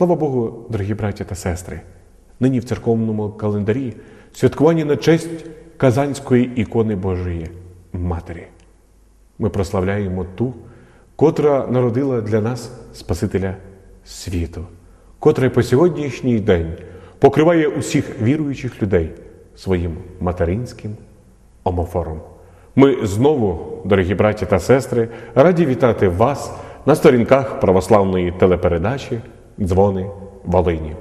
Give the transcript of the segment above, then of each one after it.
Слава Богу, дорогі браті та сестри! Нині в церковному календарі святкування на честь Казанської ікони Божої Матері. Ми прославляємо ту, котра народила для нас Спасителя світу, котра по сьогоднішній день покриває усіх віруючих людей своїм материнським омофором. Ми знову, дорогі браті та сестри, раді вітати вас на сторінках православної телепередачі Дзвони Волині.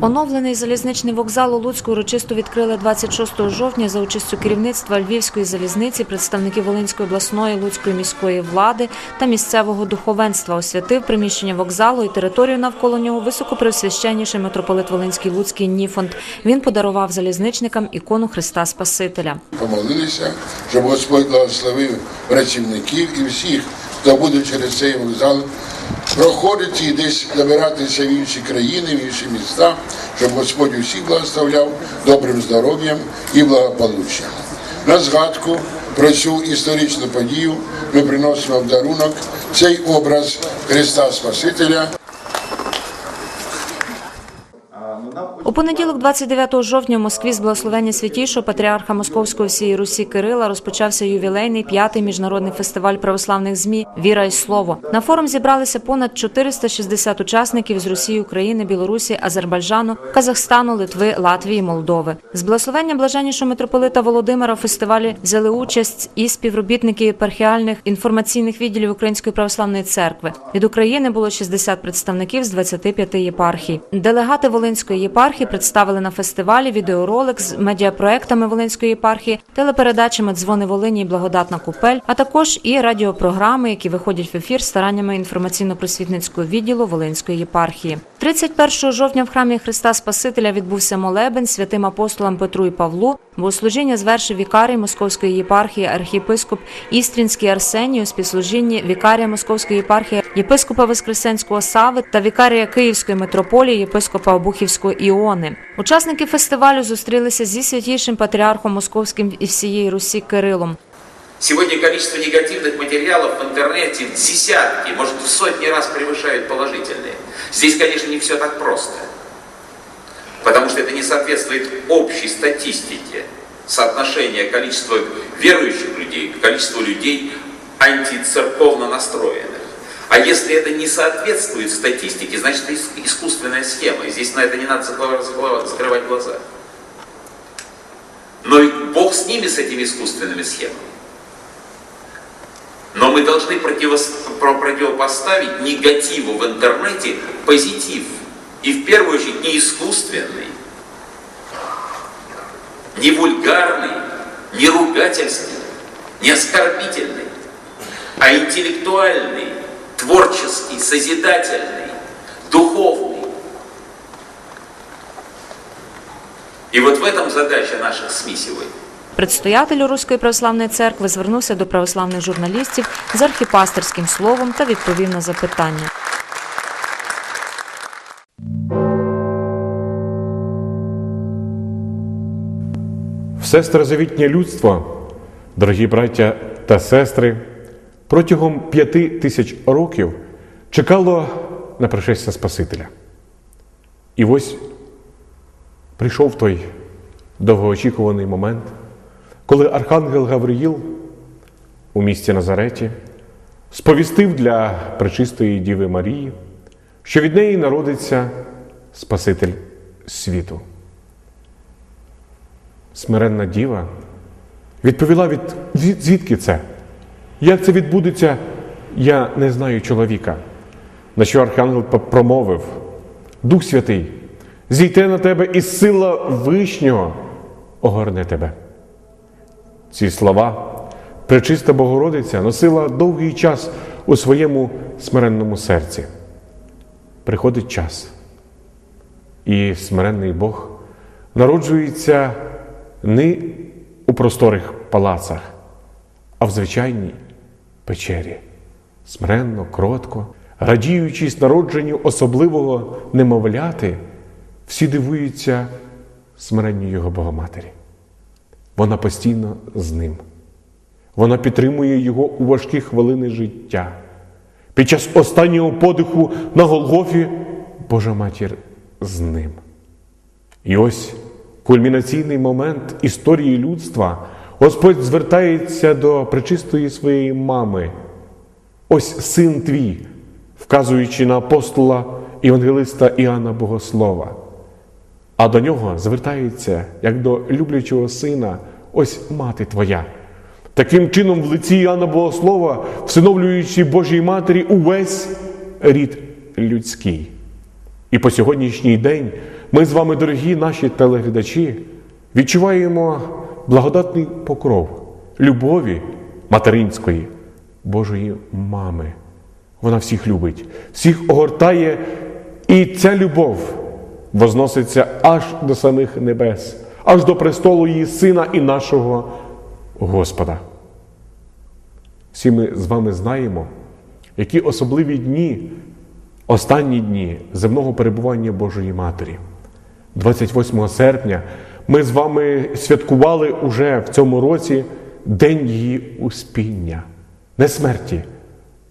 Оновлений залізничний вокзал у Луцьку урочисто відкрили 26 жовтня за участю керівництва Львівської залізниці, представників Волинської обласної Луцької міської влади та місцевого духовенства. Освятив приміщення вокзалу і територію навколо нього високопреосвященніший митрополит Волинський Луцький Ніфонд. Він подарував залізничникам ікону Христа Спасителя. помолилися, щоб Господь благословив працівників і всіх, хто буде через цей вокзал проходити і десь набиратися в інші країни, в інші міста, щоб Господь усіх благословляв добрим здоров'ям і благополуччям. На згадку про цю історичну подію ми приносимо в дарунок цей образ Христа Спасителя. У понеділок, 29 жовтня, в Москві з благословення святішого патріарха Московської всієї Русі Кирила розпочався ювілейний п'ятий міжнародний фестиваль православних змі Віра і слово. На форум зібралися понад 460 учасників з Росії, України, Білорусі, Азербайджану, Казахстану, Литви, Латвії, Молдови. З благословення блаженнішого митрополита Володимира у фестивалі взяли участь і співробітники єпархіальних інформаційних відділів Української православної церкви. Від України було 60 представників з 25 єпархій. Делегати Волинської єпархії представили на фестивалі відеоролик з медіапроектами Волинської єпархії, телепередачами Дзвони Волині і Благодатна Купель, а також і радіопрограми, які виходять в ефір стараннями інформаційно-просвітницького відділу Волинської єпархії. 31 жовтня в храмі Христа Спасителя відбувся молебень святим апостолам Петру і Павлу. Богослужіння звершив вікарій Московської єпархії архієпископ Істрінський Арсеній у співслужінні вікарія Московської єпархії єпископа Воскресенського Сави та вікарія Київської митрополії єпископа Обухівського Іони. Учасники фестивалю зустрілися зі святішим патріархом Московським і всієї Русі Кирилом. Сегодня количество негативных материалов в интернете в десятки, может в сотни раз превышают положительные. Здесь, конечно, не все так просто. Потому что это не соответствует общей статистике соотношения количества верующих людей к количеству людей антицерковно настроенных. А если это не соответствует статистике, значит это ис- искусственная схема. И здесь на это не надо закрывать- глаза. Но Бог с ними, с этими искусственными схемами. Но мы должны противопоставить негативу в интернете позитив. И в первую очередь не искусственный, не вульгарный, не ругательский, не оскорбительный, а интеллектуальный, творческий, созидательный, духовный. И вот в этом задача наших СМИ сегодня. Предстоятель Руської православної церкви звернувся до православних журналістів з архіпастерським словом та відповів на запитання. Все старозавітнє людство, дорогі браття та сестри, протягом п'яти тисяч років чекало на пришестя Спасителя. І ось прийшов той довгоочікуваний момент, коли Архангел Гавриїл у місті Назареті сповістив для пречистої Діви Марії, що від неї народиться Спаситель світу. Смиренна діва відповіла від звідки це? Як це відбудеться? Я не знаю чоловіка. На що архангел промовив: Дух Святий, зійте на тебе і сила Вишнього огорне тебе. Ці слова пречиста Богородиця носила довгий час у своєму смиренному серці. Приходить час, і смиренний Бог народжується не у просторих палацах, а в звичайній печері, смиренно, кротко, радіючись народженню особливого немовляти, всі дивуються смиренню його Богоматері. Вона постійно з ним. Вона підтримує його у важкі хвилини життя, Під час останнього подиху на Голгофі Божа матір з ним. І ось кульмінаційний момент історії людства. Господь звертається до пречистої своєї мами. Ось син твій, вказуючи на апостола Євангелиста Іоанна Богослова. А до нього звертається, як до люблячого сина, ось мати твоя. Таким чином, в лиці Іоанна Богослова, всиновлюючи Божій Матері увесь рід людський. І по сьогоднішній день ми з вами, дорогі наші телеглядачі, відчуваємо благодатний покров любові материнської, Божої мами. Вона всіх любить, всіх огортає, і ця любов возноситься аж до самих небес, аж до престолу її Сина і нашого Господа. Всі ми з вами знаємо, які особливі дні, останні дні земного перебування Божої Матері. 28 серпня ми з вами святкували уже в цьому році День її успіння, не смерті,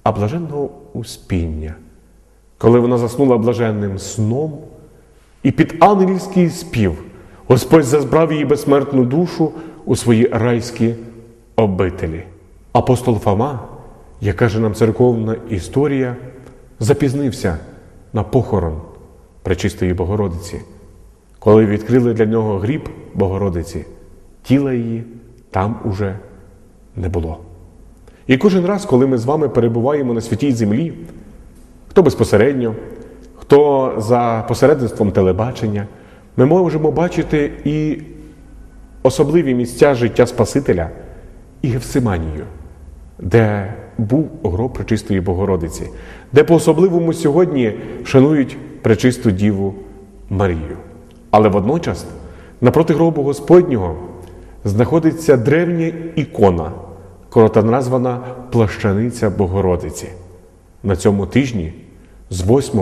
а блаженного успіння, коли вона заснула блаженним сном, і під ангельський спів Господь зазбрав її безсмертну душу у свої райські обителі. Апостол Фома, як каже нам церковна історія, запізнився на похорон Пречистої Богородиці. Коли відкрили для нього гріб Богородиці, тіла її там уже не було. І кожен раз, коли ми з вами перебуваємо на святій землі, хто безпосередньо, хто за посередництвом телебачення, ми можемо бачити і особливі місця життя Спасителя і Гефсиманію, де був гроб Пречистої Богородиці, де по-особливому сьогодні шанують Пречисту Діву Марію. Але водночас напроти гробу Господнього знаходиться древня ікона, коротко названа Плащаниця Богородиці. На цьому тижні з 8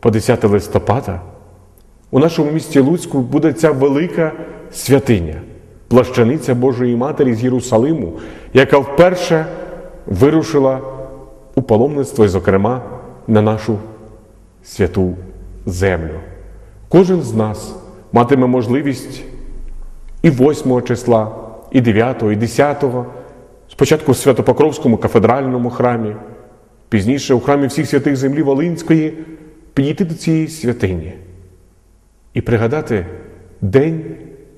по 10 листопада у нашому місті Луцьку буде ця велика святиня, плащаниця Божої Матері з Єрусалиму, яка вперше вирушила у паломництво, і, зокрема, на нашу святу землю. Кожен з нас матиме можливість і 8 числа, і 9, і 10, спочатку в Святопокровському кафедральному храмі, пізніше у храмі всіх святих землі Волинської, підійти до цієї святині і пригадати день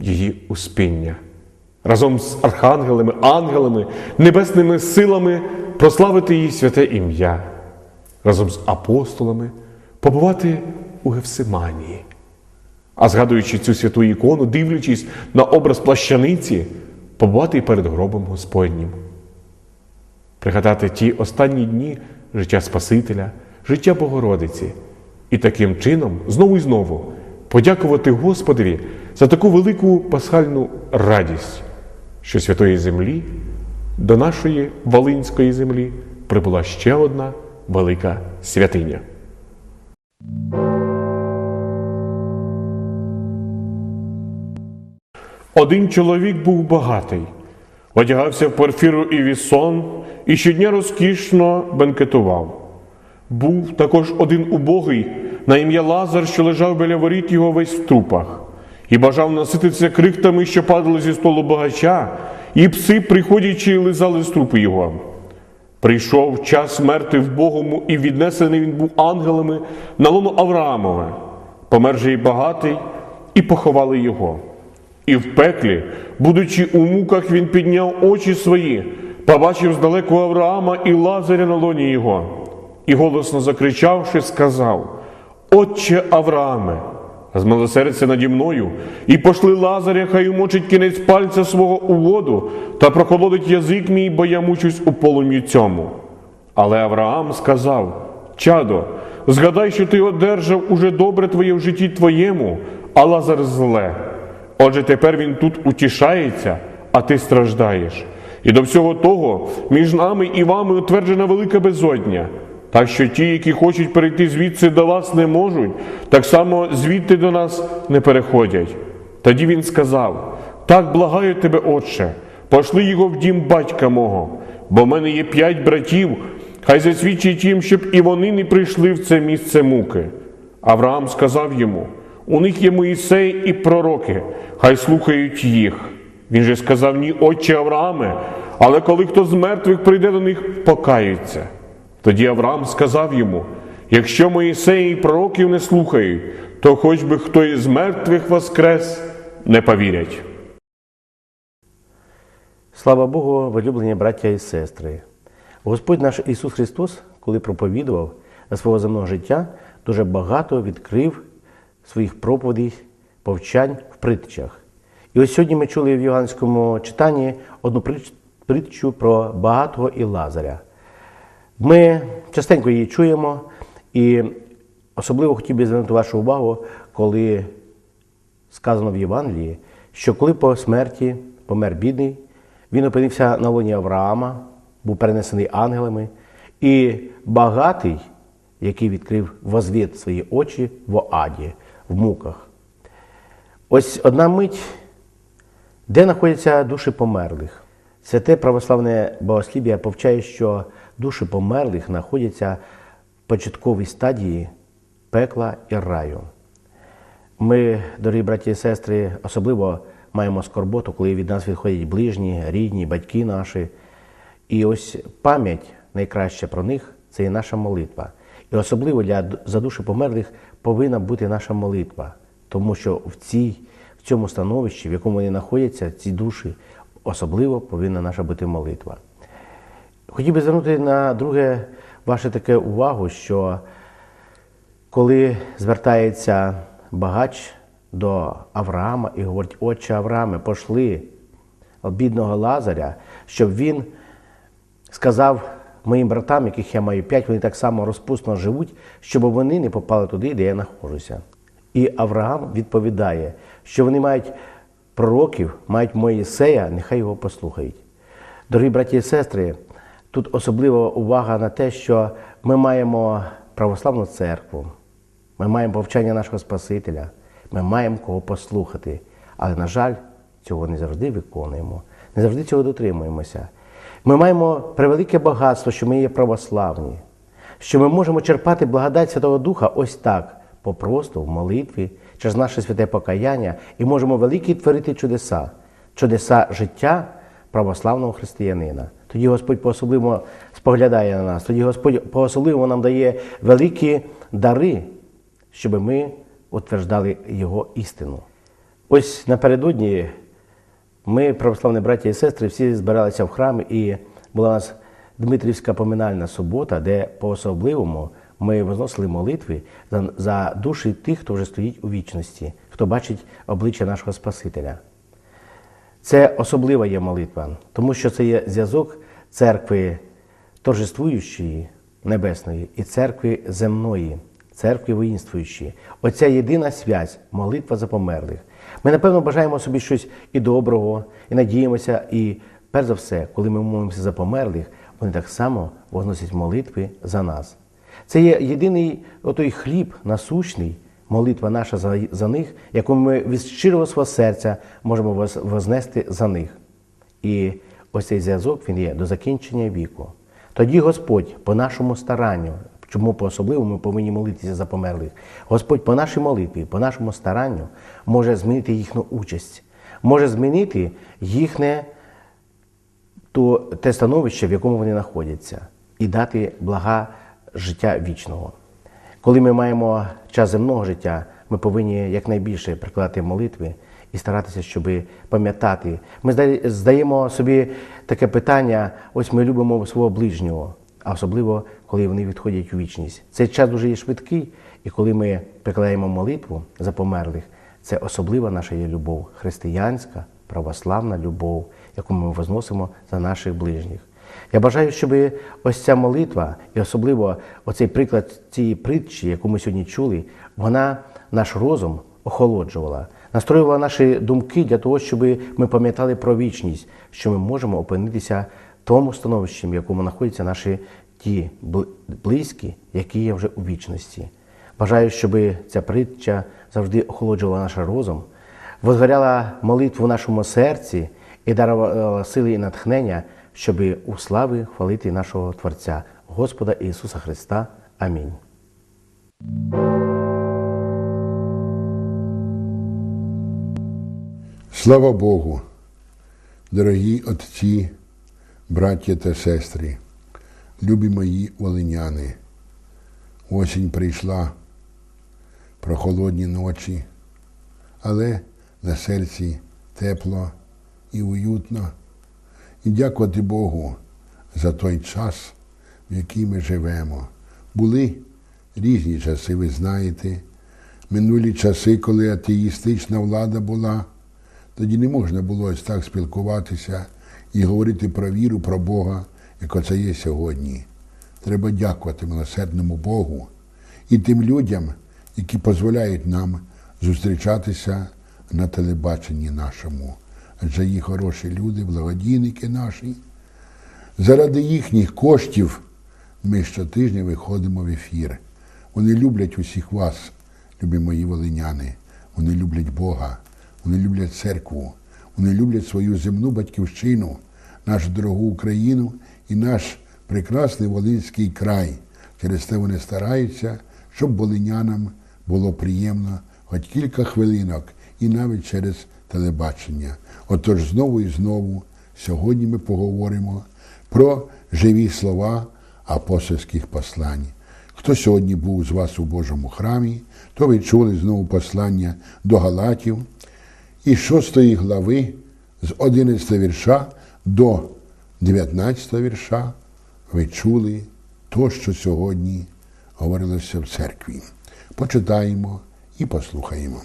її успіння. Разом з архангелами, ангелами, небесними силами прославити її святе ім'я, разом з апостолами побувати у Гефсиманії. А згадуючи цю святу ікону, дивлячись на образ плащаниці, побувати перед гробом Господнім. Пригадати ті останні дні життя Спасителя, життя Богородиці, і таким чином знову і знову подякувати Господові за таку велику пасхальну радість, що святої землі до нашої Волинської землі прибула ще одна велика святиня. Один чоловік був багатий, одягався в порфіру і вісон і щодня розкішно бенкетував. Був також один убогий на ім'я Лазар, що лежав біля воріт його весь в трупах, і бажав насититися крихтами, що падали зі столу багача, і пси, приходячи, лизали з трупи його. Прийшов час смерти в Богому, і віднесений він був ангелами на лоно Авраамове, помер же й багатий, і поховали його. І в пеклі, будучи у муках, він підняв очі свої, побачив здалеку Авраама і Лазаря на лоні його, і голосно закричавши, сказав: Отче Аврааме, змилосердься наді мною, і пошли Лазаря, хай умочить кінець пальця свого у воду та прохолодить язик мій, бо я мучусь у полум'ї цьому. Але Авраам сказав: Чадо, згадай, що ти одержав уже добре твоє в житті твоєму, а Лазар зле. Отже, тепер він тут утішається, а ти страждаєш. І до всього того між нами і вами утверджена велика безодня. Так що ті, які хочуть перейти звідси до вас, не можуть, так само звідти до нас не переходять. Тоді він сказав: Так благаю тебе, Отче, пошли його в дім батька мого, бо в мене є п'ять братів, Хай засвідчить їм, щоб і вони не прийшли в це місце муки. Авраам сказав йому: у них є Моїсей і пророки, хай слухають їх. Він же сказав: Ні, отче Аврааме, але коли хто з мертвих прийде до них, покаються. Тоді Авраам сказав йому: якщо Моїсея і пророків не слухають, то хоч би хто із мертвих воскрес, не повірять. Слава Богу, улюблені браття і сестри. Господь наш Ісус Христос, коли проповідував свого земного життя, дуже багато відкрив своїх проповідей, повчань в притчах. І ось сьогодні ми чули в Євангельському читанні одну притчу про багатого і Лазаря. Ми частенько її чуємо, і особливо хотів би звернути вашу увагу, коли сказано в Євангелії, що коли по смерті помер бідний, він опинився на лоні Авраама, був перенесений ангелами, і багатий, який відкрив возвід свої очі в Оаді, в муках. Ось одна мить, де знаходяться душі померлих. Святе православне богослів'я повчає, що душі померлих знаходяться в початковій стадії пекла і раю. Ми, дорогі браті і сестри, особливо маємо скорботу, коли від нас відходять ближні, рідні, батьки наші. І ось пам'ять найкраща про них це і наша молитва. І особливо для, за душі померлих повинна бути наша молитва, тому що в, цій, в цьому становищі, в якому вони знаходяться, ці душі, особливо повинна наша бути молитва. Хотів би звернути на друге ваше таке увагу, що коли звертається багач до Авраама і говорить, отче Аврааме, пошли бідного Лазаря, щоб він сказав моїм братам, яких я маю п'ять, вони так само розпусно живуть, щоб вони не попали туди, де я знаходжуся. І Авраам відповідає, що вони мають пророків, мають Моїсея, нехай його послухають. Дорогі браті і сестри, тут особлива увага на те, що ми маємо православну церкву, ми маємо повчання нашого Спасителя, ми маємо кого послухати. Але, на жаль, цього не завжди виконуємо, не завжди цього дотримуємося. Ми маємо превелике багатство, що ми є православні, що ми можемо черпати благодать Святого Духа ось так, попросту, в молитві, через наше святе покаяння, і можемо великі творити чудеса, чудеса життя православного християнина. Тоді Господь по-особливо споглядає на нас, тоді Господь по-особливо нам дає великі дари, щоб ми утверждали Його істину. Ось напередодні ми, православні браття і сестри, всі збиралися в храм, і була у нас Дмитрівська поминальна субота, де по-особливому ми возносили молитви за, душі тих, хто вже стоїть у вічності, хто бачить обличчя нашого Спасителя. Це особлива є молитва, тому що це є зв'язок церкви торжествуючої небесної і церкви земної, церкви воїнствуючої. Оця єдина связь, молитва за померлих. Ми, напевно, бажаємо собі щось і доброго, і надіємося, і перш за все, коли ми молимося за померлих, вони так само возносять молитви за нас. Це є єдиний отой хліб насущний, молитва наша за, за них, яку ми від щирого свого серця можемо вознести за них. І ось цей зв'язок він є до закінчення віку. Тоді Господь по нашому старанню, чому по особливому ми повинні молитися за померлих, Господь по нашій молитві, по нашому старанню може змінити їхню участь, може змінити їхнє то, те становище, в якому вони знаходяться, і дати блага життя вічного. Коли ми маємо час земного життя, ми повинні якнайбільше прикладати молитви і старатися, щоб пам'ятати. Ми здаємо собі таке питання: ось ми любимо свого ближнього, а особливо, коли вони відходять у вічність. Цей час дуже є швидкий, і коли ми прикладаємо молитву за померлих, це особлива наша є любов, християнська, православна любов, яку ми возносимо за наших ближніх. Я бажаю, щоб ось ця молитва, і особливо оцей приклад цієї притчі, яку ми сьогодні чули, вона наш розум охолоджувала, настроювала наші думки для того, щоб ми пам'ятали про вічність, що ми можемо опинитися в тому становищі, в якому знаходяться наші ті близькі, які є вже у вічності. Бажаю, щоб ця притча завжди охолоджувала наш розум, возгоряла молитву в нашому серці і дарувала сили і натхнення, щоб у слави хвалити нашого Творця, Господа Ісуса Христа. Амінь. Слава Богу, дорогі отці, браття та сестри, любі мої волиняни. Осінь прийшла, прохолодні ночі, але на серці тепло і уютно. І дякувати Богу за той час, в який ми живемо. Були різні часи, ви знаєте, минулі часи, коли атеїстична влада була. Тоді не можна було ось так спілкуватися і говорити про віру, про Бога, як оце є сьогодні. Треба дякувати милосердному Богу і тим людям, які дозволяють нам зустрічатися на телебаченні нашому. Адже їх хороші люди, благодійники наші. Заради їхніх коштів ми щотижня виходимо в ефір. Вони люблять усіх вас, любі мої волиняни. Вони люблять Бога, вони люблять церкву, вони люблять свою земну батьківщину, нашу дорогу Україну і наш прекрасний Волинський край. Через те вони стараються, щоб волинянам було приємно хоч кілька хвилинок і навіть через телебачення. Отож знову і знову сьогодні ми поговоримо про живі слова апостольських послань. Хто сьогодні був з вас у Божому храмі, то ви чули знову послання до Галатів і 6 глави з 11 вірша до 19 вірша ви чули то, що сьогодні говорилося в церкві. Почитаємо і послухаємо.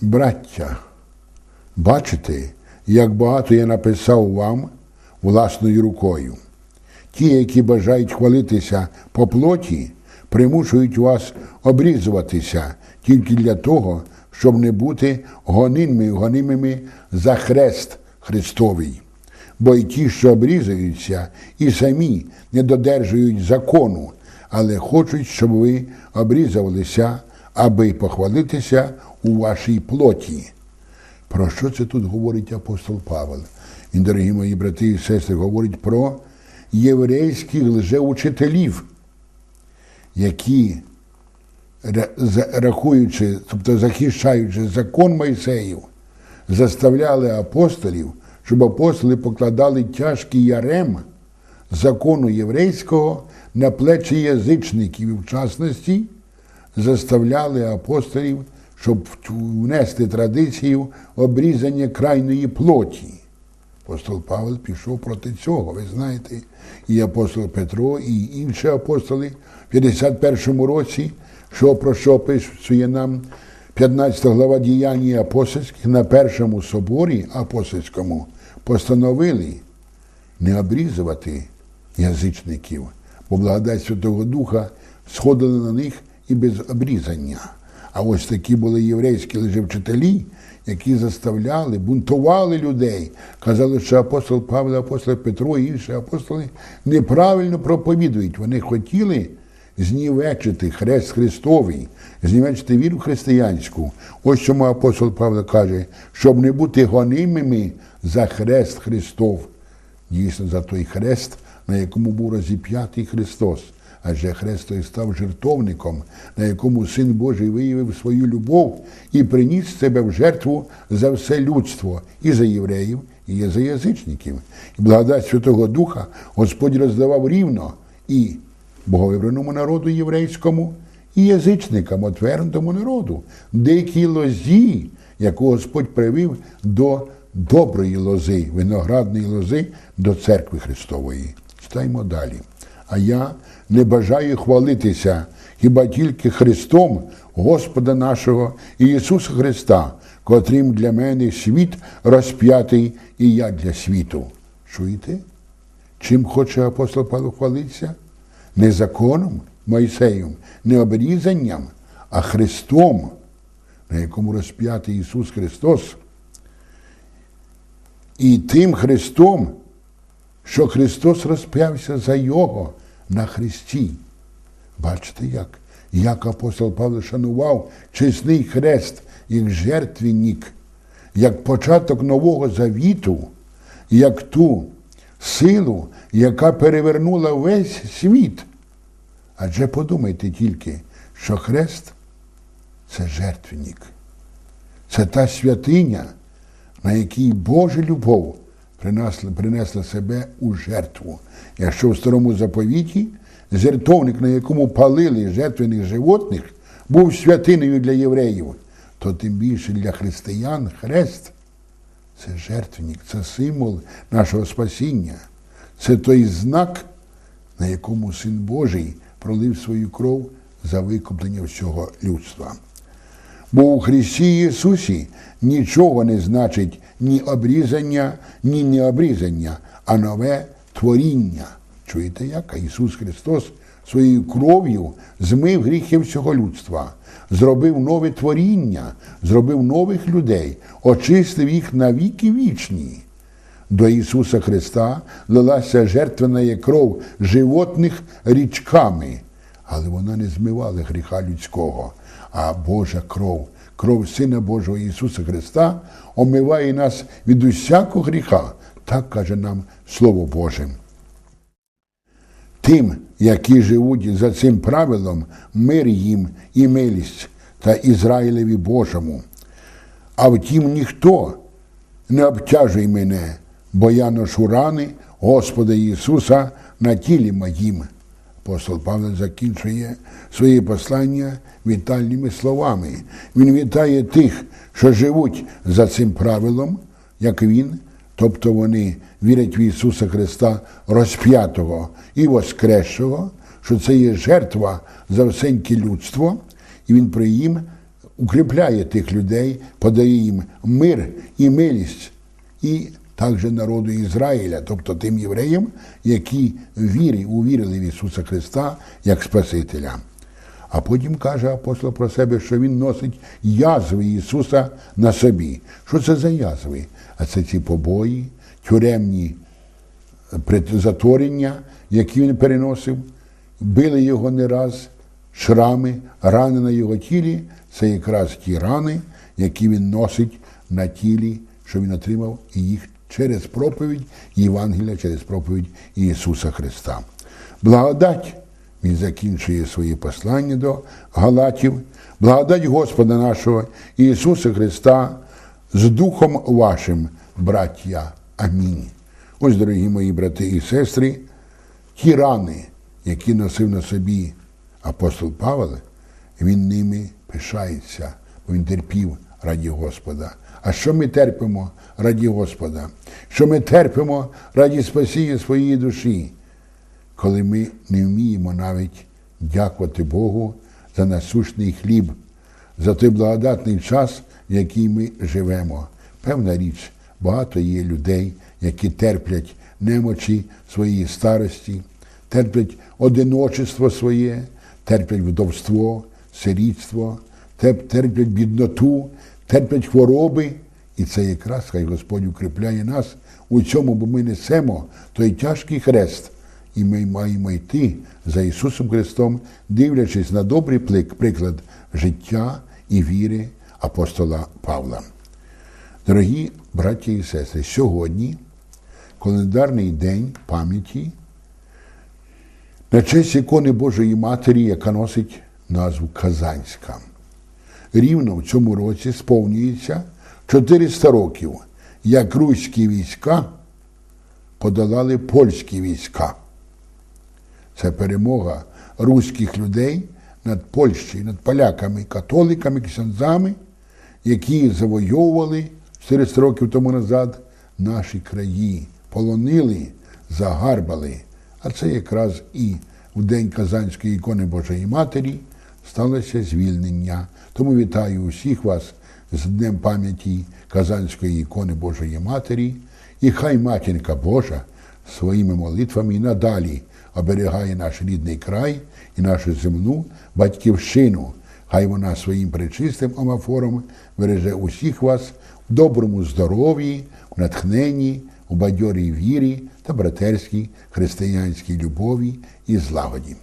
Браття, бачите, як багато я написав вам власною рукою. Ті, які бажають хвалитися по плоті, примушують вас обрізуватися тільки для того, щоб не бути гоними, гонимими за хрест Христовий. Бо й ті, що обрізуються, і самі не додержують закону, але хочуть, щоб ви обрізувалися, аби похвалитися у вашій плоті. Про що це тут говорить апостол Павел? Він, дорогі мої брати і сестри, говорить про єврейських лжеучителів, які, рахуючи, тобто захищаючи закон Мойсеїв, заставляли апостолів, щоб апостоли покладали тяжкий ярем закону єврейського на плечі язичників і в частності заставляли апостолів, щоб внести традицію обрізання крайної плоті. Апостол Павел пішов проти цього. Ви знаєте, і апостол Петро, і інші апостоли в 51 році, що про що пишує нам 15 глава діяння апостольських на першому соборі апостольському постановили не обрізувати язичників, бо благодать Святого Духа сходила на них і без обрізання. А ось такі були єврейські лжевчителі, які заставляли, бунтували людей. Казали, що апостол Павло, апостол Петро і інші апостоли неправильно проповідують. Вони хотіли знівечити хрест Христовий, знівечити віру християнську. Ось чому апостол Павло каже, щоб не бути гонимими за хрест Христов. Дійсно, за той хрест, на якому був розіп'ятий Христос. Адже хрест той став жертовником, на якому Син Божий виявив свою любов і приніс себе в жертву за все людство, і за євреїв, і за язичників. І благодать Святого Духа Господь роздавав рівно і боговибраному народу єврейському, і язичникам, отвернутому народу, деякій лозі, яку Господь привів до доброї лози, виноградної лози до церкви Христової. Читаємо далі. А я не бажаю хвалитися хіба тільки Христом, Господа нашого і Ісуса Христа, котрим для мене світ розп'ятий і я для світу. Чуєте? Чим хоче апостол Павло хвалитися? Не законом Мойсеєм, не обрізанням, а Христом, на якому розп'ятий Ісус Христос. І тим Христом, що Христос розп'явся за Його на Христі. Бачите як? Як апостол Павло шанував чесний хрест, як жертвенник, як початок нового завіту, як ту силу, яка перевернула весь світ. Адже подумайте тільки, що хрест це жертвенник. Це та святиня, на якій Божа любов принесла, принесла себе у жертву. Якщо в старому заповіті жертовник, на якому палили жертвених животних, був святиною для євреїв, то тим більше для християн хрест це жертвенник, це символ нашого спасіння. Це той знак, на якому Син Божий пролив свою кров за викуплення всього людства. Бо у Христі Ісусі нічого не значить ні обрізання, ні необрізання, а нове творіння. Чуєте як? Ісус Христос своєю кров'ю змив гріхи всього людства, зробив нове творіння, зробив нових людей, очистив їх на віки вічні. До Ісуса Христа лилася жертвена кров животних річками, але вона не змивала гріха людського, а Божа кров, кров Сина Божого Ісуса Христа омиває нас від усякого гріха, так каже нам Слово Боже. Тим, які живуть за цим правилом, мир їм і милість та Ізраїлеві Божому. А втім, ніхто не обтяжуй мене, бо я ношу рани Господа Ісуса на тілі моїм. Апостол Павло закінчує своє послання вітальними словами. Він вітає тих, що живуть за цим правилом, як Він, тобто вони вірять в Ісуса Христа розп'ятого і воскресшого, що це є жертва за всеньке людство, і Він при їм укріпляє тих людей, подає їм мир і милість, і також народу Ізраїля, тобто тим євреям, які вірі, увірили в Ісуса Христа як Спасителя. А потім каже апостол про себе, що Він носить язви Ісуса на собі. Що це за язви? А це ці побої, тюремні затворення, які він переносив, били його не раз, шрами, рани на його тілі. Це якраз ті рани, які він носить на тілі, що він отримав і їх через проповідь Євангелія, через проповідь Ісуса Христа. Благодать, він закінчує своє послання до Галатів, благодать Господа нашого Ісуса Христа з Духом вашим, браття. Амінь. Ось, дорогі мої брати і сестри, ті рани, які носив на собі апостол Павел, він ними пишається, бо він терпів раді Господа. А що ми терпимо раді Господа? Що ми терпимо раді спасіння своєї душі, коли ми не вміємо навіть дякувати Богу за насущний хліб, за той благодатний час, в який ми живемо. Певна річ, багато є людей, які терплять немочі своєї старості, терплять одиночество своє, терплять вдовство, сирітство, терплять бідноту, терплять хвороби. І це якраз хай Господь укріпляє нас у цьому, бо ми несемо той тяжкий хрест, і ми маємо йти за Ісусом Христом, дивлячись на добрий приклад життя і віри апостола Павла. Дорогі браті і сестри, сьогодні календарний день пам'яті на честь ікони Божої Матері, яка носить назву Казанська. Рівно в цьому році сповнюється 400 років, як руські війська подолали польські війська. Це перемога руських людей над Польщею, над поляками, католиками, ксензами, які завойовували 400 років тому назад наші краї, полонили, загарбали. А це якраз і в День Казанської ікони Божої Матері сталося звільнення. Тому вітаю усіх вас з Днем пам'яті Казанської ікони Божої Матері, і хай Матінка Божа своїми молитвами і надалі оберігає наш рідний край і нашу земну батьківщину. Хай вона своїм пречистим омафором береже усіх вас в доброму здоров'ї, в натхненні, у бадьорій вірі та братерській християнській любові і злагоді.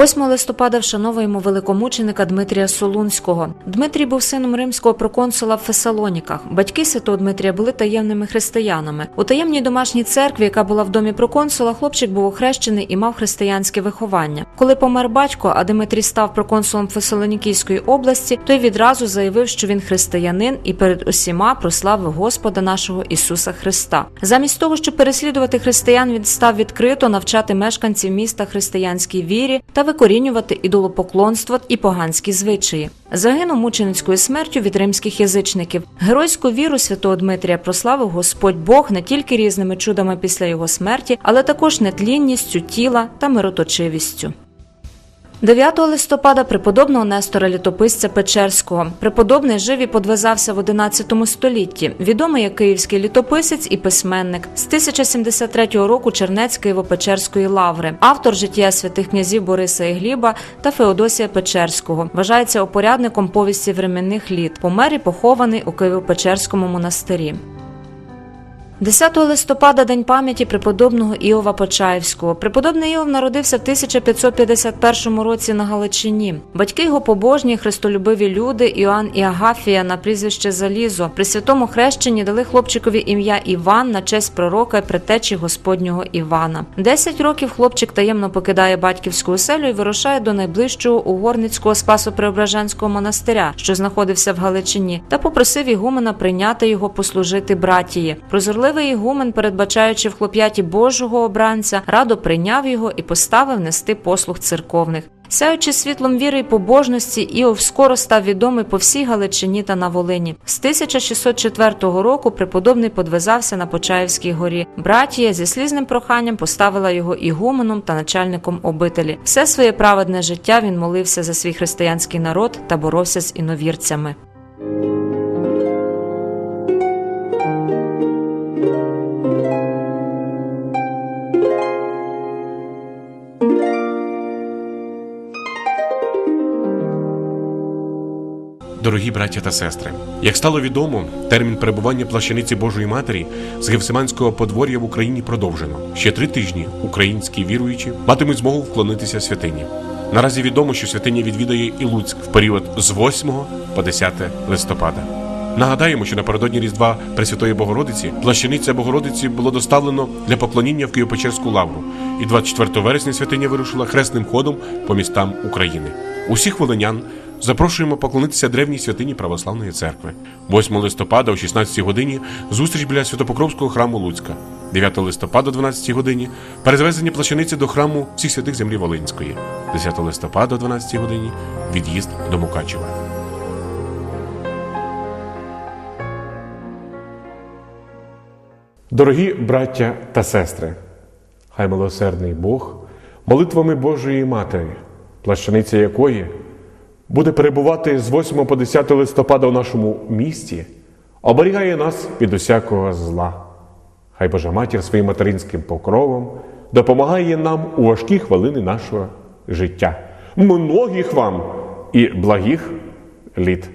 8 листопада вшановуємо великомученика Дмитрія Солунського. Дмитрій був сином римського проконсула в Фесалоніках. Батьки святого Дмитрія були таємними християнами. У таємній домашній церкві, яка була в домі проконсула, хлопчик був охрещений і мав християнське виховання. Коли помер батько, а Дмитрій став проконсулом Фесалонікійської області, той відразу заявив, що він християнин і перед усіма прославив Господа нашого Ісуса Христа. Замість того, щоб переслідувати християн, він став відкрито навчати мешканців міста християнській вірі та викорінювати ідолопоклонство і поганські звичаї. Загинув мученицькою смертю від римських язичників. Геройську віру святого Дмитрія прославив Господь Бог не тільки різними чудами після його смерті, але також нетлінністю тіла та мироточивістю. 9 листопада преподобного Нестора Літописця Печерського. Преподобний жив і подвизався в 11 столітті. Відомий як київський літописець і письменник. З 1073 року чернець Києво-Печерської лаври, автор життя святих князів Бориса і Гліба та Феодосія Печерського. Вважається опорядником повісті временних літ. Помер і похований у Києво-Печерському монастирі. 10 листопада день пам'яті преподобного Іова Почаївського. Преподобний Іов народився в 1551 році на Галичині. Батьки його побожні, христолюбиві люди Іоанн і Агафія на прізвище Залізо. При святому хрещенні дали хлопчикові ім'я Іван на честь пророка і предтечі Господнього Івана. Десять років хлопчик таємно покидає батьківську оселю і вирушає до найближчого угорницького Спасо-Преображенського монастиря, що знаходився в Галичині, та попросив ігумена прийняти його послужити братії. Прозорливий ігумен, передбачаючи в хлоп'яті Божого обранця, радо прийняв його і поставив нести послуг церковних. Сяючи світлом віри і побожності, Іов скоро став відомий по всій Галичині та на Волині. З 1604 року преподобний подвизався на Почаївській горі. Братія зі слізним проханням поставила його ігуменом та начальником обителі. Все своє праведне життя він молився за свій християнський народ та боровся з іновірцями. Дорогі браття та сестри, як стало відомо, термін перебування плащаниці Божої Матері з Гевсиманського подвор'я в Україні продовжено. Ще три тижні українські віруючі матимуть змогу вклонитися святині. Наразі відомо, що святиня відвідає і Луцьк в період з 8 по 10 листопада. Нагадаємо, що напередодні Різдва Пресвятої Богородиці плащаниця Богородиці було доставлено для поклоніння в Києво-Печерську лавру, і 24 вересня святиня вирушила хресним ходом по містам України. Усіх волинян запрошуємо поклонитися древній святині Православної церкви. 8 листопада о 16 годині зустріч біля Святопокровського храму Луцька. 9 листопада о 12 годині перезвезення плащаниці до храму всіх святих землі Волинської. 10 листопада о 12 годині від'їзд до Мукачева. Дорогі браття та сестри, хай милосердний Бог молитвами Божої Матері, плащаниця якої буде перебувати з 8 по 10 листопада у нашому місті, оберігає нас від усякого зла. Хай Божа Матір своїм материнським покровом допомагає нам у важкі хвилини нашого життя. Многих вам і благих літ.